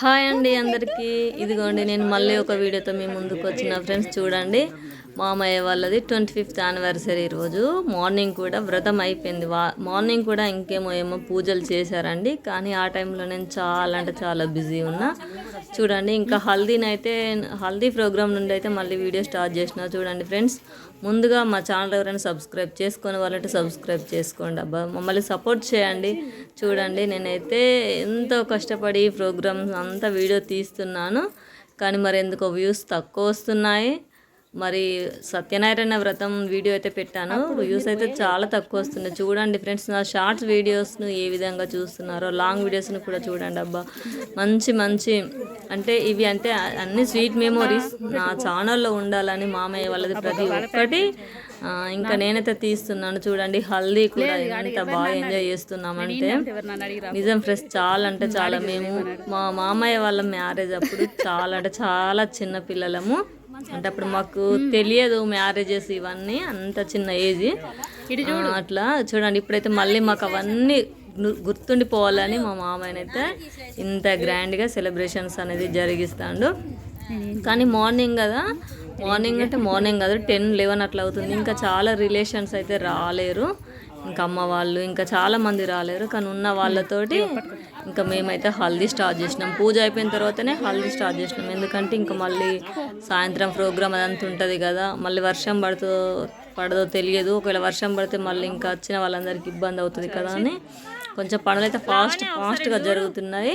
Hi అండి అందరికీ. ఇదిగోండి నేను మళ్ళీ ఒక వీడియోతో మీ ముందుకు వచ్చిన ఫ్రెండ్స్ చూడండి. మామయ్య వాళ్ళది ట్వంటీ ఫిఫ్త్ యానివర్సరీ రోజు. మార్నింగ్ కూడా వ్రతం అయిపోయింది. వా మార్నింగ్ కూడా ఇంకేమో ఏమో పూజలు చేశారండి. కానీ ఆ టైంలో నేను చాలా అంటే చాలా బిజీ ఉన్నా. చూడండి ఇంకా హల్దీని అయితే హల్దీ ప్రోగ్రామ్ నుండి అయితే మళ్ళీ వీడియో స్టార్ట్ చేసిన. చూడండి ఫ్రెండ్స్ ముందుగా మా ఛానల్ ఎవరైనా సబ్స్క్రైబ్ చేసుకొని వాళ్ళంటే సబ్స్క్రైబ్ చేసుకోండి. అబ్బా మమ్మల్ని సపోర్ట్ చేయండి. చూడండి నేనైతే ఎంతో కష్టపడి ఈ ప్రోగ్రామ్స్ అంతా వీడియో తీస్తున్నాను. కానీ మరి ఎందుకో వ్యూస్ తక్కువ వస్తున్నాయి. మరి సత్యనారాయణ వ్రతం వీడియో అయితే పెట్టాను. వ్యూస్ అయితే చాలా తక్కువ వస్తున్నాయి. చూడండి ఫ్రెండ్స్ నా షార్ట్స్ వీడియోస్ను ఏ విధంగా చూస్తున్నారో లాంగ్ వీడియోస్ను కూడా చూడండి అబ్బా. మంచి మంచి అంటే ఇవి అంటే అన్ని స్వీట్ మెమోరీస్ నా ఛానల్లో ఉండాలని మామయ్య వాళ్ళది ప్రతి ఒక్కటి ఇంకా నేనైతే తీస్తున్నాను. చూడండి హల్దీ కూడా ఎంత బాగా ఎంజాయ్ చేస్తున్నామంటే నిజం ఫ్రెష్ చాలా అంటే చాలా మేము మా మామయ్య వాళ్ళ మ్యారేజ్ అప్పుడు చాలా అంటే చాలా చిన్న పిల్లలము. అంటే అప్పుడు మాకు తెలియదు మ్యారేజెస్ ఇవన్నీ అంత చిన్న ఏజ్. అట్లా చూడండి ఇప్పుడైతే మళ్ళీ మాకు అవన్నీ గుర్తుండిపోవాలని మా మామయ్యనైతే ఇంత గ్రాండ్గా సెలబ్రేషన్స్ అనేది జరిగిస్తాడు. కానీ మార్నింగ్ కదా మార్నింగ్ అంటే మార్నింగ్ కాదు టెన్ లెవెన్ అట్లా అవుతుంది. ఇంకా చాలా రిలేషన్స్ అయితే రాలేరు. ఇంకా అమ్మ వాళ్ళు ఇంకా చాలా మంది రాలేరు కానీ ఉన్న వాళ్ళతోటి ఇంకా మేమైతే హల్దీ స్టార్ట్ చేసినాం. పూజ అయిపోయిన తర్వాతనే హల్దీ స్టార్ట్ చేసినాం. ఎందుకంటే ఇంకా మళ్ళీ సాయంత్రం ప్రోగ్రామ్ అదంతా ఉంటుంది కదా మళ్ళీ వర్షం పడుతుందో పడదో తెలియదు. ఒకవేళ వర్షం పడితే మళ్ళీ ఇంకా వచ్చిన వాళ్ళందరికీ ఇబ్బంది అవుతుంది కదా అని కొంచెం పనులు అయితే ఫాస్ట్ ఫాస్ట్గా జరుగుతున్నాయి.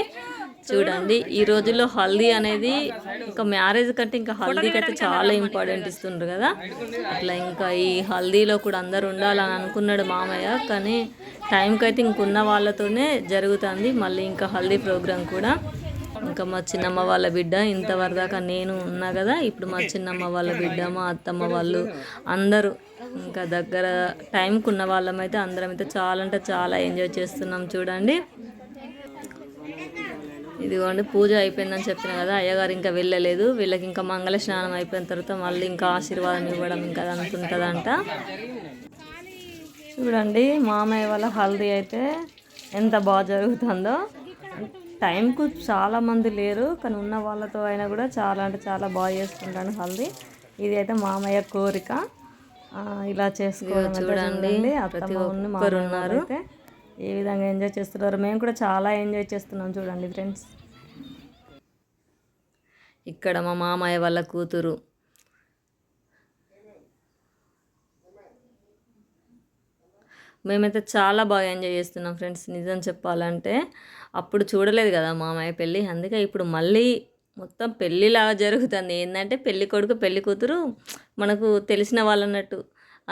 చూడండి ఈ రోజుల్లో హల్దీ అనేది ఇంకా మ్యారేజ్ కంటే ఇంకా హల్దీకి అయితే చాలా ఇంపార్టెంట్ ఇస్తుండ్రు కదా. అట్లా ఇంకా ఈ హల్దీలో కూడా అందరు ఉండాలని అనుకున్నాడు మామయ్య కానీ టైంకి అయితే ఇంకున్న వాళ్ళతోనే జరుగుతుంది. మళ్ళీ ఇంకా హల్దీ ప్రోగ్రామ్ కూడా. ఇంకా మా చిన్నమ్మ వాళ్ళ బిడ్డ ఇంతవరకు దాకా నేను ఉన్నా కదా ఇప్పుడు మా చిన్నమ్మ వాళ్ళ బిడ్డ మా అత్తమ్మ వాళ్ళు అందరూ ఇంకా దగ్గర టైంకి ఉన్న వాళ్ళమైతే అందరం అయితే చాలా అంటే చాలా ఎంజాయ్ చేస్తున్నాం చూడండి. ఇదిగోండి పూజ అయిపోయిందని చెప్పిన కదా అయ్యగారు ఇంకా వెళ్ళలేదు. వీళ్ళకి ఇంకా మంగళ స్నానం అయిపోయిన తర్వాత మళ్ళీ ఇంకా ఆశీర్వాదం ఇవ్వడం ఇంకా అనుకుంటుందంట ఉంటుందంట చూడండి మామయ్య వాళ్ళ హల్దీ అయితే ఎంత బాగా జరుగుతుందో. టైంకు చాలా మంది లేరు కానీ ఉన్న వాళ్ళతో అయినా కూడా చాలా అంటే చాలా బాగా చేసుకుంటాను హల్దీ. ఇది అయితే మామయ్య కోరిక. ఇలా చేసుకోవడం చూడండి ప్రతి ఒక్కరు ఉన్నారు. అయితే ఏ విధంగా ఎంజాయ్ చేస్తున్నారు మేము కూడా చాలా ఎంజాయ్ చేస్తున్నాం చూడండి ఫ్రెండ్స్. ఇక్కడ మా మామయ్య వాళ్ళ కూతురు. మేమైతే చాలా బాగా ఎంజాయ్ చేస్తున్నాం ఫ్రెండ్స్ నిజం చెప్పాలంటే. అప్పుడు చూడలేదు కదా మామయ్య పెళ్ళి అందుకే ఇప్పుడు మళ్ళీ మొత్తం పెళ్ళిలాగా జరుగుతుంది. ఏంటంటే పెళ్ళి కొడుకు పెళ్ళి కూతురు మనకు తెలిసిన వాళ్ళు అన్నట్టు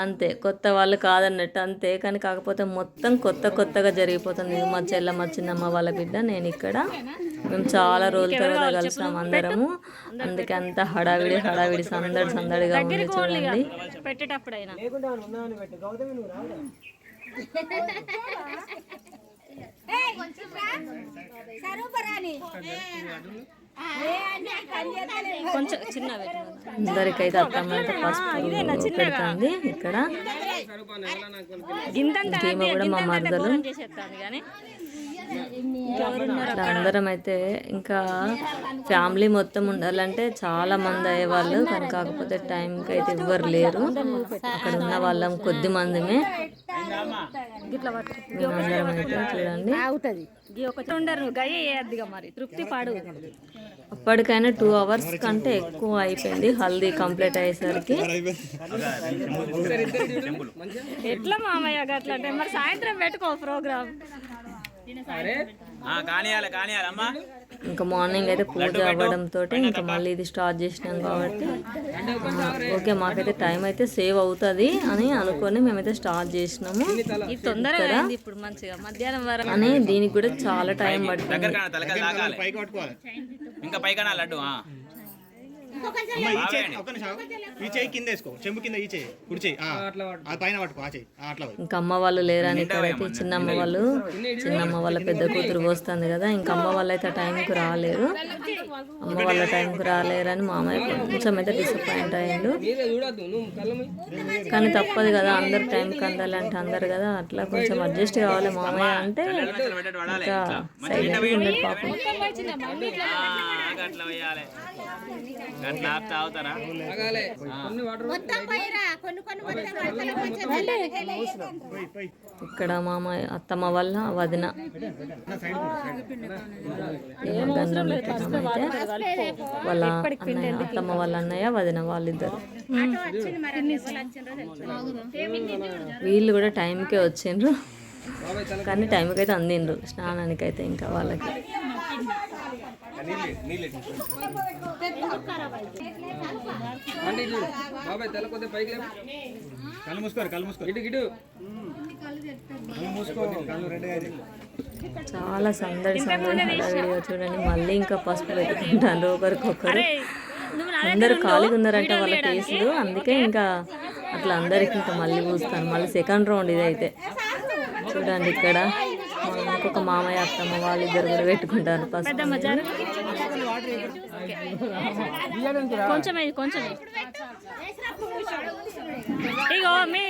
అంతే కొత్త వాళ్ళు కాదన్నట్టు అంతే. కానీ కాకపోతే మొత్తం కొత్త కొత్తగా జరిగిపోతుంది. మా చెల్ల మా చిన్నమ్మ వాళ్ళ బిడ్డ నేను ఇక్కడ. మేము చాలా రోజుల తర్వాత కలిసాం అందరము. అందుకే అంత హడావిడి హడావిడి సందడి సందడిగా ఉంది చూడండి. పెట్టేటప్పుడైనా. కొంచెం చిన్న అందరికైతే అయితే పసుపు పెడుతుంది ఇక్కడ. ఇంకేమో కూడా మా మరదలు. చేసేస్తాను కానీ. ఇట్లా అందరం అయితే ఇంకా ఫ్యామిలీ మొత్తం ఉండాలంటే చాలా మంది అయ్యేవాళ్ళు కానీ కాకపోతే టైంకి అయితే ఎవ్వరు లేరు. అక్కడ ఉన్న వాళ్ళం కొద్ది మందిమే. మేమందరం అయితే చూడండి. అవుతుంది గీ ఒక ఉండరు గయ్య వేయద్దిగా మరి. తృప్తి పాడు. అప్పటికైనా టూ అవర్స్ కంటే ఎక్కువ అయిపోయింది హల్దీ కంప్లీట్ అయ్యేసరికి. ఎట్లా మామయ్య అట్లా అంటే? మరి సాయంత్రం పెట్టుకో ప్రోగ్రామ్ కానియాలి కానియాలి అమ్మా. ఇంకా మార్నింగ్ అయితే పూజ అవ్వడంతో ఇంకా మళ్ళీ ఇది స్టార్ట్ చేసినాం కాబట్టి. ఓకే మాకైతే టైం అయితే సేవ్ అవుతుంది అని అనుకొని మేమైతే స్టార్ట్ చేసినాము. ఇది తొందరగా ఇప్పుడు మంచిగా. మధ్యాహ్నం వరకు కానీ దీనికి కూడా చాలా టైం పడుతుంది. ఈ చేయి ఒక్క నిమిషం. ఆగు. ఈ చేయి కింద వేసుకో. చెంబు కింద ఈ చేయి. కుడి చేయి. ఆ, ఆ పైన పట్టుకో ఆ చేయి. ఆ, అట్లా పోయి. ఇంకా అమ్మ వాళ్ళు లేరని ఇక్కడైతే చిన్నమ్మ వాళ్ళు చిన్నమ్మ వాళ్ళ పెద్ద కూతురు పోస్తుంది కదా ఇంకా అమ్మ వాళ్ళు అయితే టైంకి రాలేరు అమ్మ వాళ్ళ టైంకి రాలేరని మామయ్య కొంచెం అయితే డిసప్పాయింట్ అయ్యిండు కానీ తప్పదు కదా అందరు టైంకి అందాలంటే అందరు కదా అట్లా కొంచెం అడ్జస్ట్ కావాలి మామయ్య అంటే ఇంకా సైలెంట్గా ఉండడు పాపం. అట్లా ఆపుతా అవుతారా ఇక్కడ మామయ్య అత్తమ్మ వల్ల వదిన. గంధం వాళ్ళ అన్నయ్య అత్తమ్మ వాళ్ళ అన్నయ్య వదిన వాళ్ళిద్దరు. వీళ్ళు కూడా టైంకే వచ్చిండ్రు. కానీ టైంకి అయితే అందిండ్రు. స్నానానికి అయితే ఇంకా వాళ్ళకి. కళ్ళు మూసుకోరు కళ్ళు మూసుకోరు. ఇటు ఇటు. కళ్ళు మూసుకో కళ్ళు రెండు అయితే చాలా సందడి సందడి చూడండి. మళ్ళీ ఇంకా పసుపు పెట్టుకుంటారు ఒకరికొకరు అందరు ఖాళీగా ఉన్నారంటే వాళ్ళ కేసులు. అందుకే ఇంకా అట్లా అందరికి ఇంకా మళ్ళీ పూస్తాను మళ్ళీ సెకండ్ రౌండ్ ఇదైతే. చూడండి ఇక్కడ. ఇంకొక మామయ్య అత్తమ్మ వాళ్ళిద్దరు కూడా పెట్టుకుంటారు కొంచెం కొంచెం. ఇగో మీ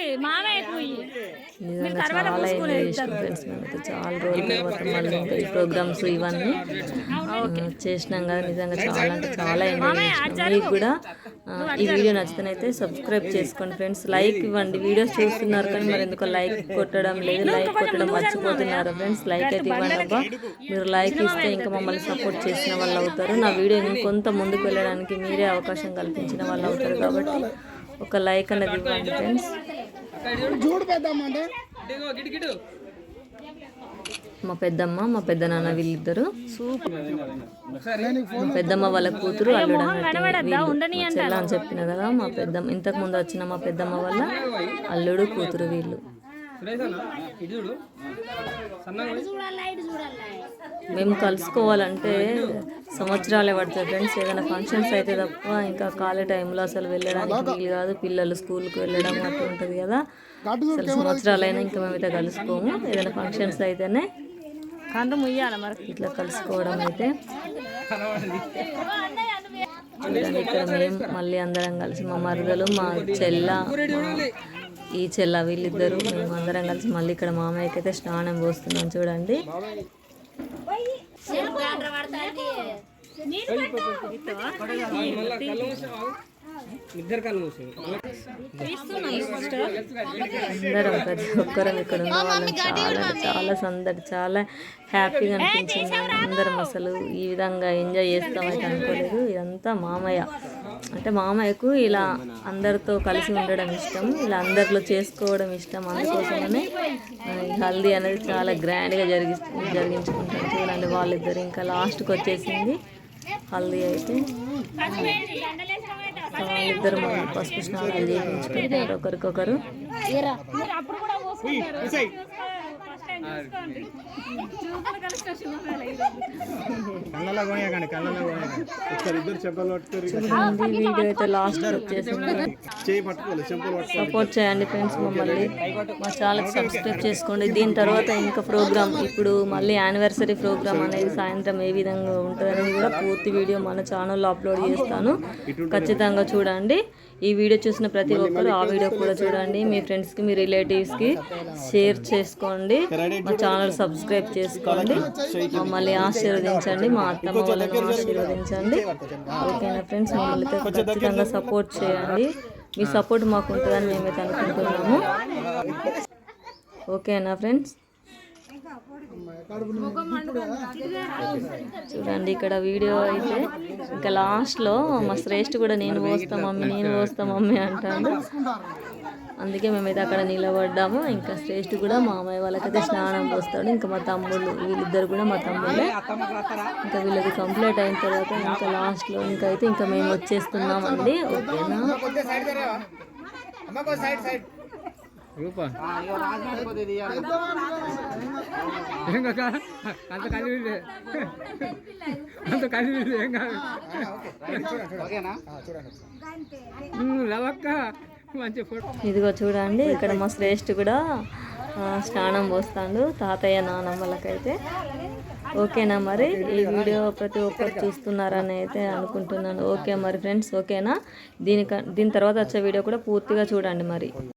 చాలా ఎంజాయ్ చేసినాం ఫ్రెండ్స్ మేమైతే. చాలా రోజుల తర్వాత మళ్ళీ ఇంకా ఈ ప్రోగ్రామ్స్ ఇవన్నీ చేసినాం కదా. నిజంగా చాలా అంటే చాలా ఎంజాయ్ చేసినాం. మీకు కూడా ఈ వీడియో నచ్చితేనైతే సబ్స్క్రైబ్ చేసుకోండి ఫ్రెండ్స్ లైక్ ఇవ్వండి. వీడియోస్ చూస్తున్నారు కానీ మరి ఎందుకో లైక్ కొట్టడం లేదు లైక్ కొట్టడం మర్చిపోతున్నారు. ఫ్రెండ్స్ లైక్ అయితే ఇవ్వండి అబ్బా. మీరు లైక్ ఇస్తే ఇంకా మమ్మల్ని సపోర్ట్ చేసిన వాళ్ళు అవుతారు. నా వీడియో ఇంకొంత ముందుకు వెళ్ళడానికి మీరే అవకాశం కల్పించిన వాళ్ళు అవుతారు కాబట్టి ఒక లైక్ అనేది ఇవ్వండి ఫ్రెండ్స్ మా పెద్దమ్మ మా పెద్ద నాన్న వీళ్ళిద్దరు. మా పెద్దమ్మ వాళ్ళ కూతురు అల్లుడు వీళ్ళు. చెల్ల అని చెప్పిన కదా మా పెద్దమ్మ ఇంతకు ముందు వచ్చిన మా పెద్దమ్మ వల్ల అల్లుడు కూతురు వీళ్ళు. మేము కలుసుకోవాలంటే సంవత్సరాలే పడుతుంది ఫ్రెండ్స్ ఏదైనా ఫంక్షన్స్ అయితే తప్ప ఇంకా ఖాళీ టైంలో అసలు వెళ్ళడానికి వీలు కాదు. పిల్లలు స్కూల్కి వెళ్ళడం అట్లా ఉంటుంది కదా. అసలు సంవత్సరాలైనా ఇంకా మేమైతే కలుసుకోము. ఏదైనా ఫంక్షన్స్ అయితేనే కందు ముయ్యాల మరి. ఇట్లా కలుసుకోవడం అయితే. ఇక్కడ మేము మళ్ళీ అందరం కలిసి మా మరదలు మా చెల్ల ఈ చెల్ల వీళ్ళిద్దరు మేము అందరం కలిసి మళ్ళీ ఇక్కడ మామయ్యకి అయితే స్నానం పోస్తున్నాం చూడండి. అందరం ప్రతి ఒక్కరం ఇక్కడ ఉన్న వాళ్ళం చాలా చాలా సందడి చాలా హ్యాపీగా అనిపించింది. అందరం అసలు ఈ విధంగా ఎంజాయ్ చేస్తామైతే అనుకోలేదు. ఇదంతా మామయ్య. అంటే మామయ్యకు ఇలా అందరితో కలిసి ఉండడం ఇష్టం ఇలా అందరిలో చేసుకోవడం ఇష్టం అందుకోసమనే హల్దీ అనేది చాలా గ్రాండ్గా జరిగి జరిగించుకుంటాం చూడండి వాళ్ళిద్దరు ఇంకా లాస్ట్కి వచ్చేసింది. హల్దీ అయితే వాళ్ళిద్దరు మళ్ళీ పసుపు స్నానాలు చేయించుకుంటారు ఒకరికొకరు. కళ్ళలో కొనేయకండి కళ్ళలో కొనేయకండి ఒకసారి ఇద్దరు చెంపలు పట్టుకోరు చూడండి వీడియో అయితే లాస్ట్ చేయి చెంపలు సపోర్ట్ చేయండి ఫ్రెండ్స్ మమ్మల్ని. మా ఛానల్కి సబ్స్క్రైబ్ చేసుకోండి. దీని తర్వాత ఇంకా ప్రోగ్రామ్. ఇప్పుడు మళ్ళీ యానివర్సరీ ప్రోగ్రామ్ అనేది సాయంత్రం ఏ విధంగా ఉంటుందనేది కూడా పూర్తి వీడియో మన ఛానల్లో అప్లోడ్ చేస్తాను. ఖచ్చితంగా చూడండి. ఈ వీడియో చూసిన ప్రతి ఒక్కరు ఆ వీడియో కూడా చూడండి. మీ ఫ్రెండ్స్కి మీ రిలేటివ్స్కి షేర్ చేసుకోండి. మా ఛానల్ సబ్స్క్రైబ్ చేసుకోండి. మమ్మల్ని ఆశీర్వదించండి. మా అత్తమ్మ వాళ్ళని ఆశీర్వదించండి. ఓకేనా ఫ్రెండ్స్ మమ్మల్ని ఖచ్చితంగా సపోర్ట్ చేయండి. మీ సపోర్ట్ మాకు ఉంటుందని మేమైతే అనుకుంటున్నాము. ఓకేనా ఫ్రెండ్స్ చూడండి ఇక్కడ వీడియో అయితే ఇంకా లాస్ట్లో మా శ్రేష్ఠ కూడా నేను పోస్తా మమ్మీ నేను పోస్తా మమ్మీ అంటాడు. అందుకే మేమైతే అక్కడ నిలబడ్డాము. ఇంకా శ్రేష్ఠ కూడా మా అమ్మాయి వాళ్ళకైతే స్నానం పోస్తాడు. ఇంకా మా తమ్ముళ్ళు వీళ్ళిద్దరు కూడా మా తమ్ముళ్ళే. ఇంకా వీళ్ళది కంప్లీట్ అయిన తర్వాత ఇంకా లాస్ట్లో ఇంకా అయితే ఇంకా మేము వచ్చేస్తున్నామండి. ఓకేనా? ఏం కాక అంత కలిపి అంత కలిపి ఏం కాదు? ఓకేనా? ఉమ్, లవక్క మంచి ఫోటో. ఇదిగో చూడండి ఇక్కడ మా శ్రేష్ఠ కూడా ఆ, స్నానం పోస్తాడు తాతయ్య నానమ్మలకైతే ఓకేనా మరి? ఈ వీడియో ప్రతి ఒక్కరు చూస్తున్నారని అయితే అనుకుంటున్నాను. ఓకే మరి ఫ్రెండ్స్ ఓకేనా? దీనిక దీని తర్వాత వచ్చే వీడియో కూడా పూర్తిగా చూడండి మరి.